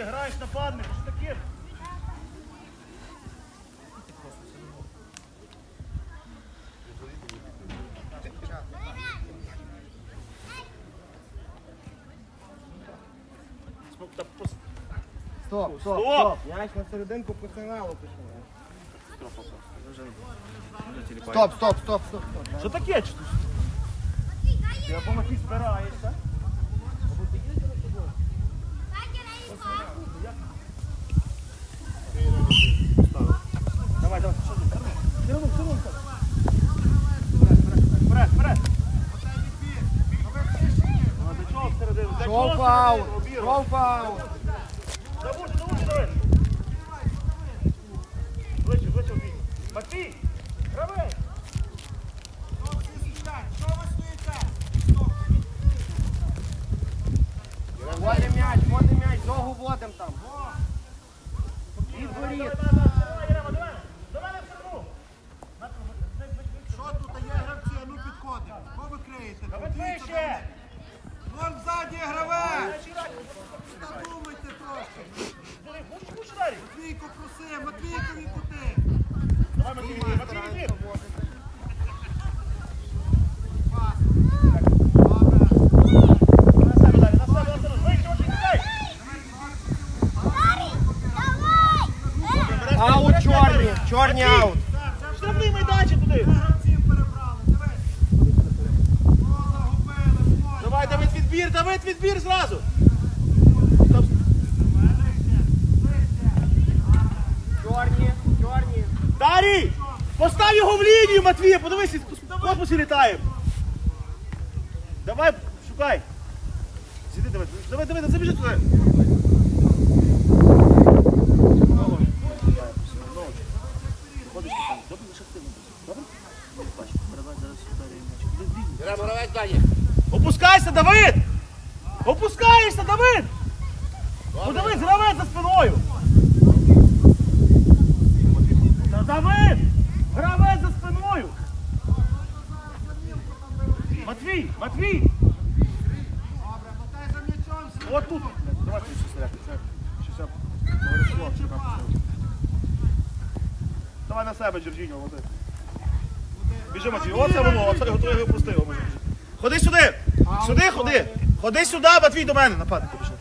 ти граєш нападник, що таке? Стоп, стоп, Стоп! М'яч на серединку персоналу починає. Стоп, стоп, стоп, стоп, стоп. Що таке? Чи ти- Ти або спираєшся. Давай, давай, що ти? Кирило, Кирило, Вперед, вперед, вперед. Ну, до чого всередину? До чого Шов шов фаул. Заводь, заводь, давай. Ближче, ближче обій. Матвій, гравець. Водим м'яч, водим м'яч, ногу водим там. І Давай, давай, давай, давай. Давай всередину. Що тут є гравці, а ну підходимо. Що ви криєте? Давай вище. Вон ззаді гравець! Подумайте трошки. Матвійко проси, Матвійкові куди? Давай, Матвій, відбір, Матвій, відбір. На себе, Дарій, на себе, на себе. Вище, вище, кидай. Аут чорні, чорні аут. Штрафний майданчик туди. Гравців перебрали, дивись. О, загубили, ось. Давай, Давид, відбір, Давид, відбір зразу. Чорні, чорні. Дарій, постав його в лінію, Матвія, подивись, в космосі літає. Давай, шукай. Сиди, давай, давай, давай, забіжи туди. Опускайся, Давид! Опускаєшся, Давид! Подивись, гравець за спиною! Та Давид! Гравець за спиною! Матвій! Матвій! Добре, мотай за м'ячом, От тут! Давай ти ще стряти. Щось Давай на себе, Джорджіньо, води. Біжи, Матвій, оце воно, оце готовий його. Ходи сюди! Сюди ходи! Ходи сюди, Матвій, до мене, нападника пішов.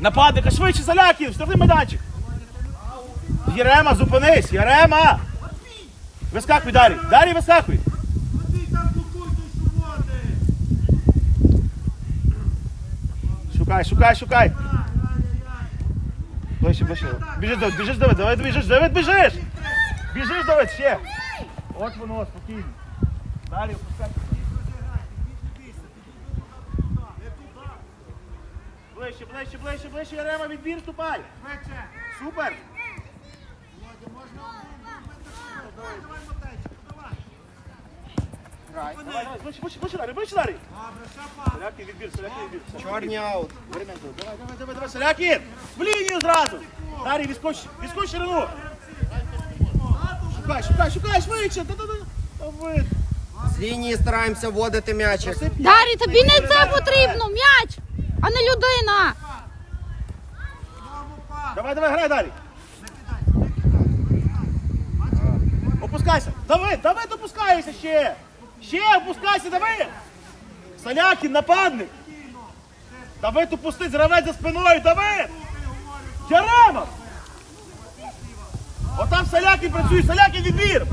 Нападника, швидше, заляків, штрафний майданчик. Єрема, зупинись, Єрема! Вискакуй, Дарій, Дарій, вискакуй! Шукай, шукай, шукай. Ближче, ближче. Біжиш, Давид, біжиш, Давид, Давид, біжиш, Давид, біжиш! Біжиш, Давид, ще. От воно, спокійно. Далі, опускай. Ближче, ближче, ближче, ближче, Ярема, відбір, ступай. Супер. Володя, можна? Давай, давай, мотайчик, давай. Грай. Давай, давай, ближче, ближче, ближче, Дарі, ближче, Дарі. Добре, ще пас. Салякін, відбір, Салякін, відбір. Чорні аут. Давай, давай, давай, давай. В лінію зразу. Дарі, відскоч, відскоч ширину. Шукай, шукай, шукай, швидше. З лінії стараємося вводити м'ячик. Дарі, тобі не це потрібно, м'яч, а не людина. Давай, давай, грай далі. Опускайся. Давид, Давид, опускайся ще. Ще опускайся, Давид. Салякін, нападник. Давид, опусти, гравець за спиною, Давид. Ярема. Отам Салякін працює, Салякін відбір.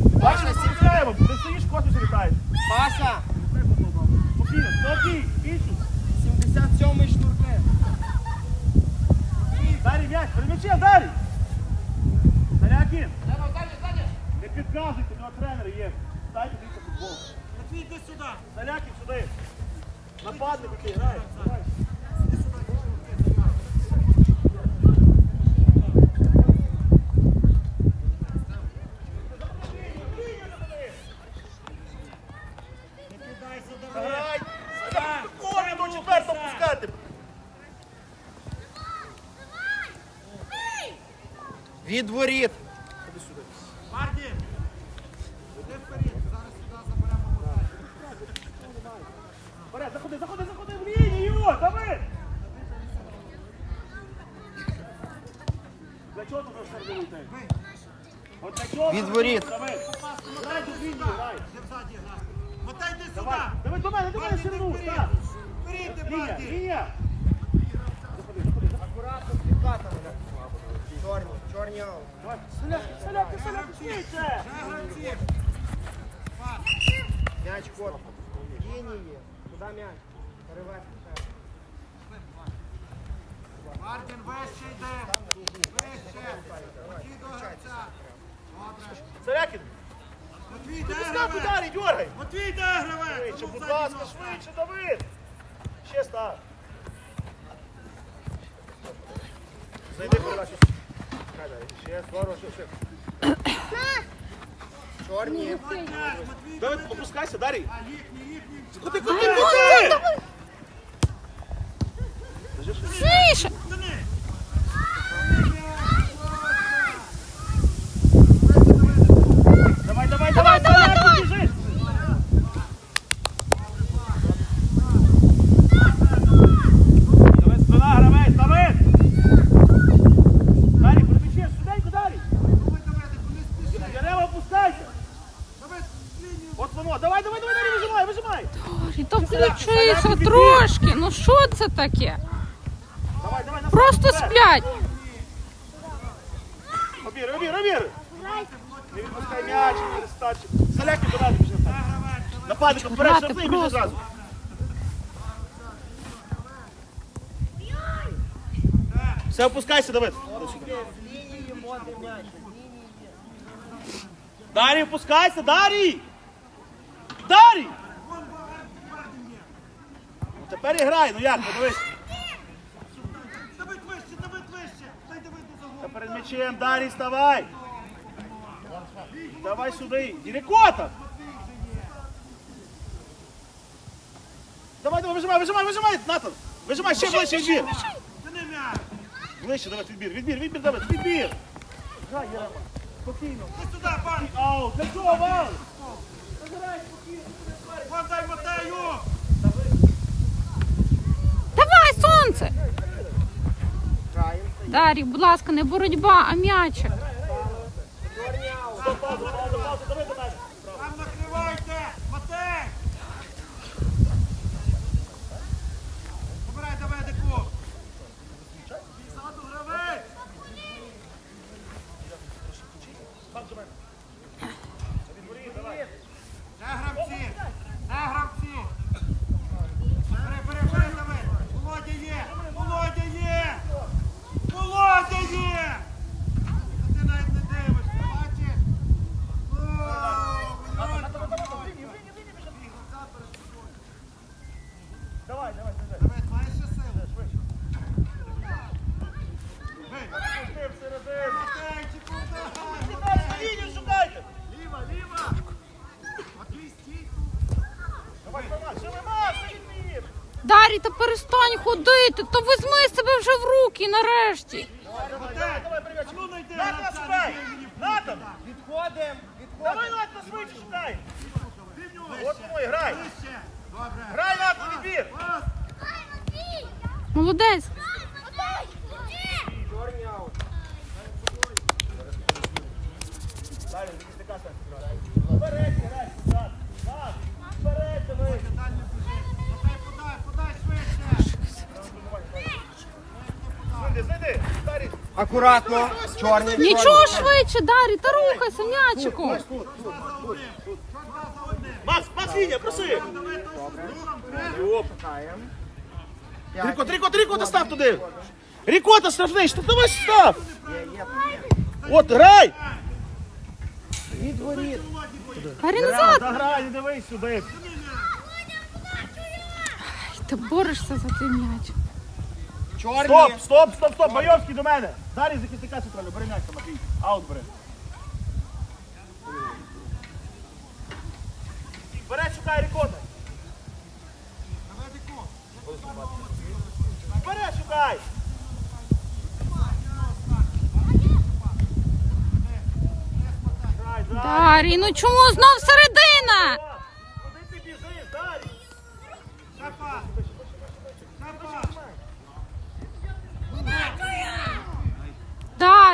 Бачиш, сідаємо, ти стоїш, в космосі літаєш. Паша, Спокійно, спокій, іншу. 77-й штурми. Дарі м'яч, при Дарі! Салякін! Не підказуйте, у нього тренер є. Дайте дивіться футбол. Матвій, йди сюди. Салякін сюди. Нападник який грає. Давай. Не кидайся, давай. Грай! Салякін, Ой, до четвертого пускати! Від воріт. Марті! Іди вперед, зараз сюди заберемо. Вперед, заходи, заходи, заходи в лінію! Давид! Для чого? От для чого? Від воріт. Давид! Тут лінію? Мотай сюди! Давай, давай до мене, до мене сірну, вперед! ти, Марті! лінія! Акуратно під катами. Чорні, Соляки, соляки, соляки, швидше! М'яч кот. Лінії. Куди м'яч? Перевести. Мартін вище йде! Вище! Матвій до гравця! Добре! Соляки, Матвій, де гравець? ударі, дьоргай! Матвій, де гравець? Швидше, будь ласка, швидше, Давид! Ще став. Зайди передачу. Ще, ще. Чорні. Давай, опускайся, Дарій. Куди, куди, куди? Сніше. Штани! Давай, давай, давай, давай, давай, біжи. Давид, спина, гравець, Давид. Дарій, пробіжи, сюденько, Дарій. Давай, Давиде, не спіши! Ярева, опускайся. Давид, лінію! От воно, давай, давай, давай, Дарій, вижимай, вижимай. І то включися трошки. Ну що це таке? Давай, давай, на Просто вперед. сплять. Обір, обір, обір. Не відпускай м'яч, не перестачі. Заляки до мене біжи. Нападник, вперед, Грати штрафний біжи просто. зразу. Все, опускайся, Давид. З лінії модний м'яч. Дарій, опускайся, Дарій! Дарій! Тепер і грай, ну як, подивись. Давид вище, Давид вище! Дай Давиду за гол! Та перед м'ячем, Дарій, вставай! Давай сюди. Дірекота! Давай, давай, вижимай, вижимай, вижимай, Натан! Вижимай, ще ближче відбір! Ближче, давай, відбір, відбір, відбір, давай, відбір! Грай, Єрема, спокійно. Ти сюди, пан! Ау, для чого, Вал? Вон дай Матею! Давай, сонце. Дарі, будь ласка, не боротьба, а м'ячик. Чорні аут. Паузу, паузу, паузу, давай до мене. Там накривайте! Матей! Забирай Давидику! Ззаду гравець! Де гравці? Де гравці? Бери, бери, бери, Давид! Володя є! Володя є! Володя є! Та Ти навіть не дивишся, бачиш? О, Володя! Давай, давай, давай. Давид, маєш ще сили? Бий! Ти всередину. Матейчику, вдай! Шукайте, лінію шукайте. Ліва, ліва! Матвій, стій! Давай, давай, ще нема, відбір. Дарі, та перестань ходити, то візьми себе вже в руки нарешті. Відходимо. давай. Натан, швидше шукай. От мой, грай. Грай, Натан, відбір. Молодець. Далі, грай, назад. Назад. Вперед, давай. Акуратно. Чорні. Нічого швидше, Дарі, та рухайся, м'ячику. Макс, Макс, лінія, проси. Оп. Чекаємо. Рікот, Рікот, Рікот, став туди. Рікота штрафний, що давай став. От, грай. Від воріт. Дарі назад. Грай, не дивись сюди. Ти борешся за той м'яч. Чорні. Стоп, стоп, стоп, стоп, Бойовський до мене. Далі захисника центрального, бери м'яч, Матвій. Аут бери. Бере, шукай рекорда. Бере, шукай. Дарі, ну чому знов середина?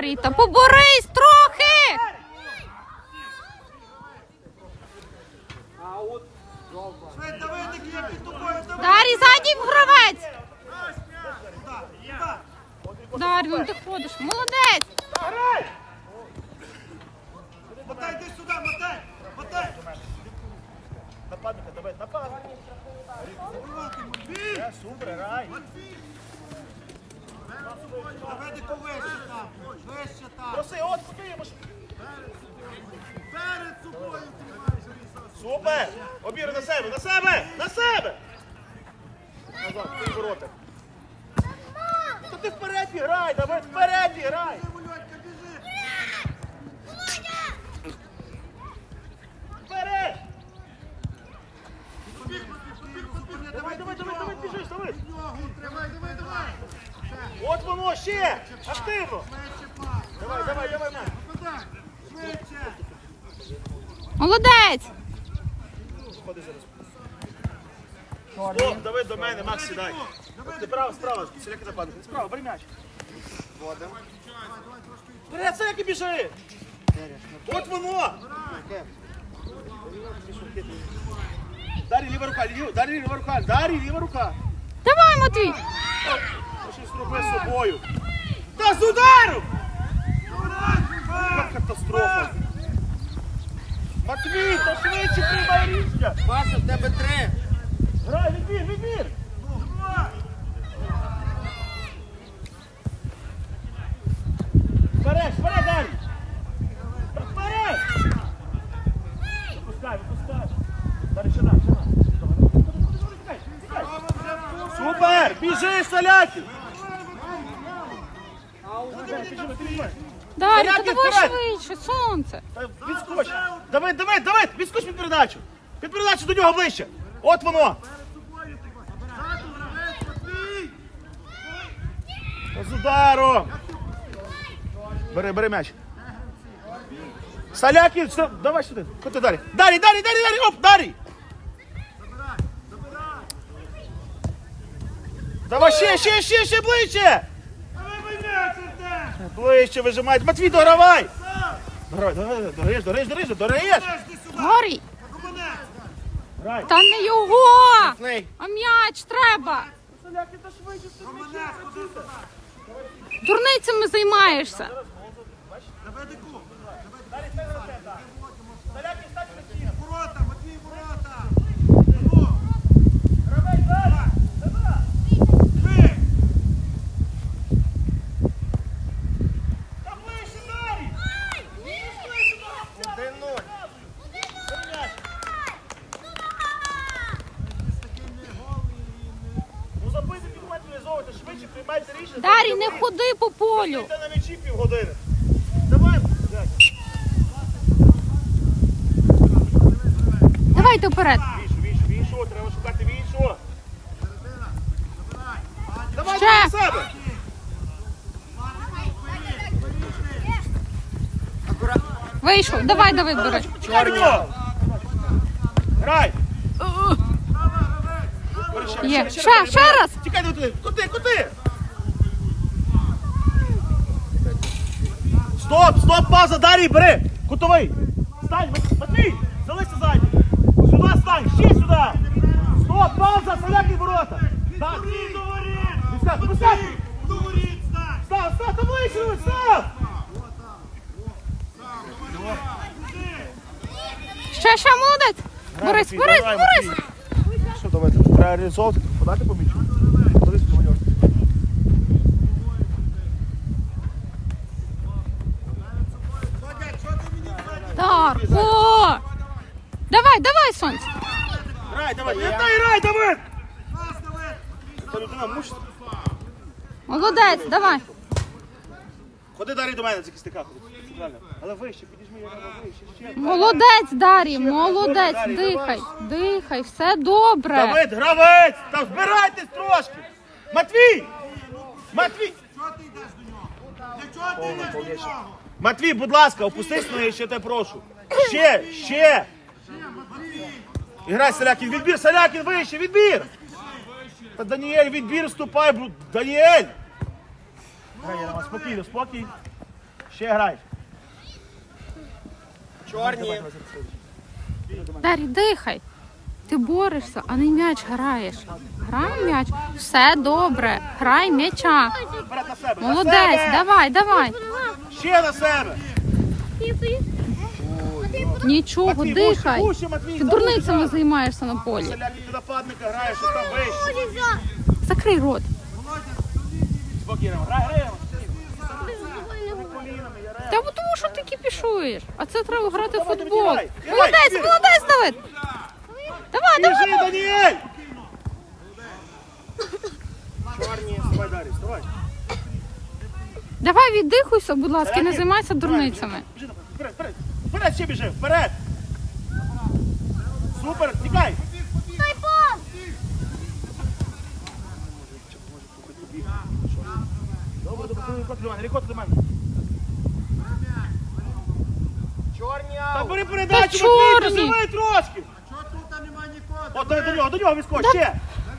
Під поборись трохи. Дарі, задній гравець. Дарі, ну ти ходиш. Молодець. Грай! Матай, йди сюди, Матай. Матай. Нападника, давай, нападника. Бій. Е, Супер, грай. Давидику вище там. Вище там. Проси, от куди йому ж. Перед собою тримайся, Ліса. Супер! Обір на себе, на себе! На себе! Назад, ти ворота. То ти вперед грай, Давид, вперед грай! Вольотька, біжи. Вперед! Побіг, побіг, побіг, побіг. Давай, давай, давай, давай, біжиш, Давид! Ногу тримай, давай, давай. Ще. От воно, ще! Активно! Давай, давай, давай. Швидше. Молодець. Ходи зараз. Стоп, Давид до мене, Макс, сідай. Ти справа, селяки нападник. Справа, бери м'яч. Водимо. Вперед, селяки біжи! От воно! Дарі, ліва рука, ліва, Дарі, ліва рука, Дарі, ліва рука. Давай, Матвій. З собою. Та з удару! Яка катастрофа. Матвій, то швидше приймай рішення. Паша, в тебе три. Грай, відбір, відбір. Вперед, вперед, Дарі. Вперед. Випускай, випускай. Дарі, ще на, ще тікай. Супер! Біжи, Соляків! Біжи, Матвій. Дарій, та давай швидше, сонце. Та Відскоч. Давай, давай, давай, відскоч під передачу. Під передачу до нього ближче. От воно. Та З ударом. Бери, бери м'яч. Саляків, все, давай сюди. Куди далі? Далі, далі, далі, далі, оп, далі. Давай ще, ще, ще, ще ближче. Давай. Ближче вижимай. Матвій, догравай. Догравай, догравай, дограєш, дограєш, дограєш, дограєш. Руманець. Грай. та не його. Ней. А м'яч треба. Саляків, та швидше, сюди. Дурницями займаєшся. Давай Саляків, стань на стіну. Ворота, Матвій, ворота. Ну, Гравай, далі. ви. Та ближче, далі. Один нуль. Ну забити піднімати реалізовувати, швидше приймайте рішення. Дарій, ходи по полю. Ти на м'ячі півгодини. Давай. Давайте вперед. Вішу, треба шукати вішу. Давай Ще. до себе. Вийшов. Давай, Давид, бери. Нього. Грай. Є. ще, Ще, раз. Тікай до туди. Кути, кути. Стоп, стоп, пауза, Дарій, бери. Кутовий. Стань, Мат- Матвій, залишся ззаді. Сюди стань, ще сюди. Стоп, пауза, соляки ворота. Так. Пускай, пускай. Ну, воріт, стань. Став, став, та ближче, став. Ще, ще молодець. Борис, Борис, Борис. Що, давайте, треба реалізовувати, подати по м'ячу. Борис, майор. Ходять, що ти мені ззаді? Дарко. Давай, давай, сонце. Грай, давай, не дай, грай, давай. Молодець, давай. Ходи далі до мене, захисника ходи. Але вище, підіжми його вище, ще. Молодець, Дарій, молодець. Дихай, дихай, все добре. Давид, гравець! Та збирайтесь трошки! Матвій! Матвій! Чого ти йдеш до нього? Для чого ти йдеш до нього? Матвій, будь ласка, опустись на неї, ще тебе прошу. Ще, ще. Іграй, Салякін, відбір, Салякін вище, відбір. Та Даніель, відбір, вступай, бу- Даніель. Грай, Єрема, спокійно, спокій. Ще грай. Чорні. Дарій, дихай. Ти борешся, а не м'яч граєш. Грай м'яч. Все добре. Грай м'яча. Молодець, давай, давай. Ще на себе. Нічого, Матвій, дихай. вище, вище, Матвій, Ти дурницями займаєшся на полі. Салякін, ти нападника граєш, що там вище. Закрий рот. Спокійно, грай, грай. Та бо тому, що ти кіпішуєш. А це треба грати в футбол. давай, давай. Молодець, Давай. молодець, Давид. Давай, давай. Біжи, Даніель! Чорні, вставай далі, вставай. Давай віддихуйся, будь ласка, і не займайся дурницями. Біжи, вперед, вперед. Вперед ще біжи, вперед. Супер, тікай. Добре, добре, рекорд до мене, рекорд до. Чорні Та аут. бери передачу, Та Матвій, чорні. доживи трошки. Що тут нема нікого? От до, до нього, до нього відскоч, ще.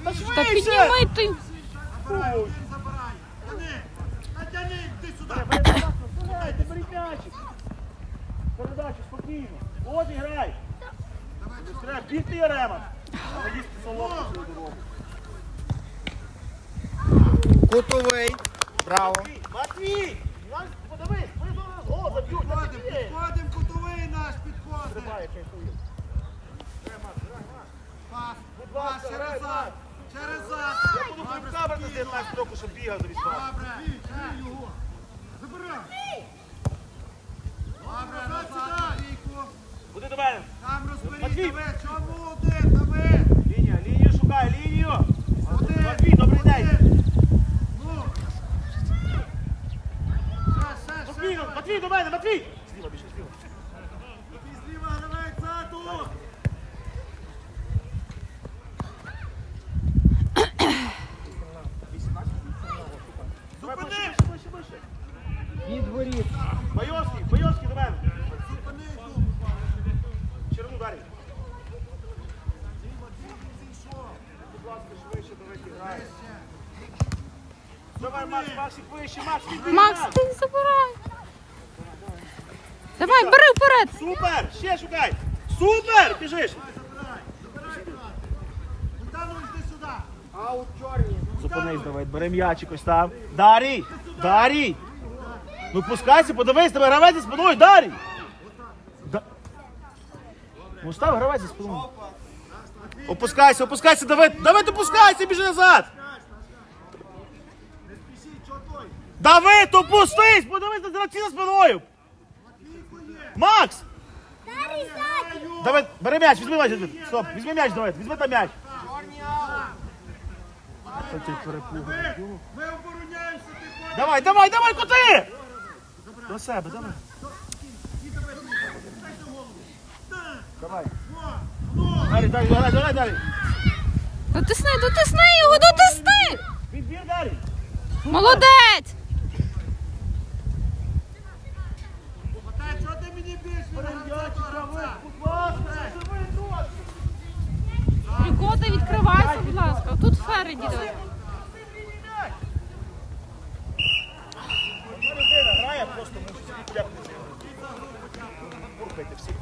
Та Та швидше. піднімай ти. Забирай, він забирай. Тяни, а тяни, йди сюди. Дайте, беріть м'ячик. Передачу спокійно. І грай. Не треба бігти Ярема. А їсти солодку свою дорогу. Кутовий. Браво. Матвій! Матвій, Подивись, ми зараз гол заб'ють. Та Підходимо, підійди. підходимо, кутовий наш підходить. Стрибай, кайфує. Пас, Будь пас, ласка, через грай, зад, грай. через зад. Я буду Добре, камер на спокійно. 19 року, щоб бігав за військом. Добре, ще його. Забирай. Добре, назад, Віку. Буде до мене. Там розберіть, Матвій. Давид, чому один, Давид? Лінія, лінію шукай, лінію. Один. Матвій, добрий день. Один. Ну. Ще, ще, ще. Спокійно, Матвій, до мене, Матвій. Зліва, більше, зліва. Матвій зліва. Давай, Зупини. вище, вище, вище. Від воріт. Бойовський, Бойовський до мене. Зупини. Червону дарі. Будь ласка, швидше, давайте грай. Давай, Макс, Максик, вище, Макс, відбій Макс, ти забирай. Давай, бери вперед. Супер, ще шукай. Супер, біжиш. Чорні. Зупинись, Давид, бери м'ячик ось там. Дарій, Дарій. Ну пускайся, подивись, тебе гравець зі спиною, Дарій. Да... Ну став гравець зі спиною. Опускайся, опускайся, Давид, Давид, опускайся, біжи назад. Давид, опустись, подивись на гравці за спиною. Макс! Давид, бери м'яч, візьми м'яч, Стоп, візьми м'яч, Давид, візьми там м'яч. Ми обороняємося, ти ходиш. Давай, давай, давай, коти! До себе, давай. Давай. Далі, далі, далі, далі, далі. Дотисни, дотисни його, дотисни. Відбір далі. Молодець. Прикоти відкривайся, будь ласка. Тут фери діли. Грає просто мусить. Всіх.